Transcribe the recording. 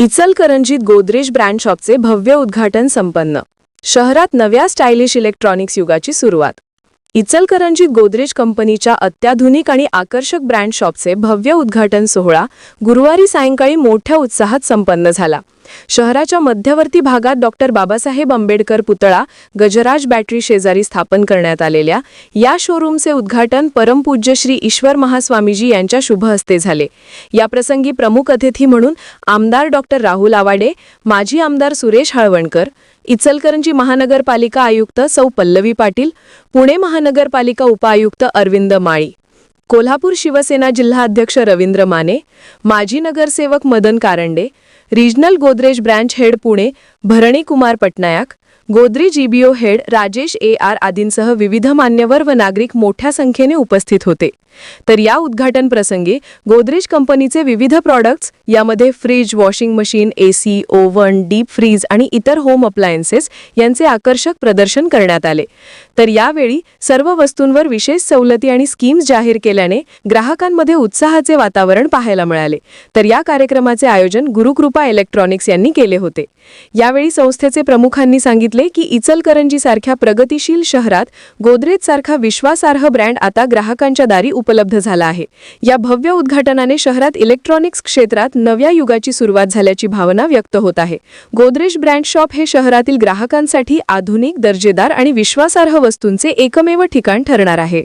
इचलकरंजीत गोदरेज ब्रँड शॉपचे भव्य उद्घाटन संपन्न. शहरात नव्या स्टायलिश इलेक्ट्रॉनिक्स युगाची सुरुवात. इचलकरंजी गोदरेज कंपनीच्या अत्याधुनिक आणि आकर्षक ब्रँड शॉपचे भव्य उद्घाटन सोहळा गुरुवारी सायंकाळी मोठ्या उत्साहात संपन्न झाला. शहराच्या मध्यवर्ती भागात डॉक्टर बाबासाहेब आंबेडकर पुतळा गजराज बॅटरी शेजारी स्थापन करण्यात आलेल्या या शोरूमचे उद्घाटन परमपूज्य श्री ईश्वर महास्वामीजी यांच्या शुभ हस्ते झाले. याप्रसंगी प्रमुख अतिथी म्हणून आमदार डॉक्टर राहुल आवाडे माजी आमदार सुरेश हळवणकर इचलकरंजी महानगरपालिका आयुक्त सौ पल्लवी पाटील पुणे महानगरपालिका उपायुक्त अरविंद माळी. कोल्हापूर शिवसेना जिल्हाध्यक्ष रवींद्र माने माजी नगरसेवक Madan Karande regional Godrej branch head Pune Bharani Kumar Patnaik Godrej GBO head Rajesh A R आदींसह विविध मान्यवर व नागरिक मोठ्या संख्येने उपस्थित होते. तर या उद्घाटन प्रसंगी गोदरेज कंपनीचे विविध प्रॉडक्ट्स यामध्ये fridge washing machine AC oven deep freeze आणि इतर होम अप्लायन्सेस यांचे आकर्षक प्रदर्शन करण्यात आले. तर यावेळी सर्व वस्तूंवर विशेष सवलती आणि स्कीम्स जाहीर केल्याने ग्राहकांमध्ये उत्साहाचे वातावरण पाहायला मिळाले. तर या कार्यक्रमाचे आयोजन गुरुकृपा इलेक्ट्रॉनिक्स यांनी केले होते. यावेळी संस्थेचे प्रमुखांनी सांगितले की इचलकरंजी सारख्या प्रगतिशील शहरात गोदरेज सारखा विश्वासार्ह ब्रँड आता ग्राहकांच्या दारी उपलब्ध झाला आहे. या भव्य उद्घाटनाने शहरात इलेक्ट्रॉनिक्स क्षेत्रात नव्या युगाची सुरुवात झाल्याची भावना व्यक्त होत आहे. गोदरेज ब्रँड शॉप हे शहरातील ग्राहकांसाठी आधुनिक दर्जेदार आणि विश्वासार्ह वस्तूंचे एकमेव ठिकाण ठरणार आहे.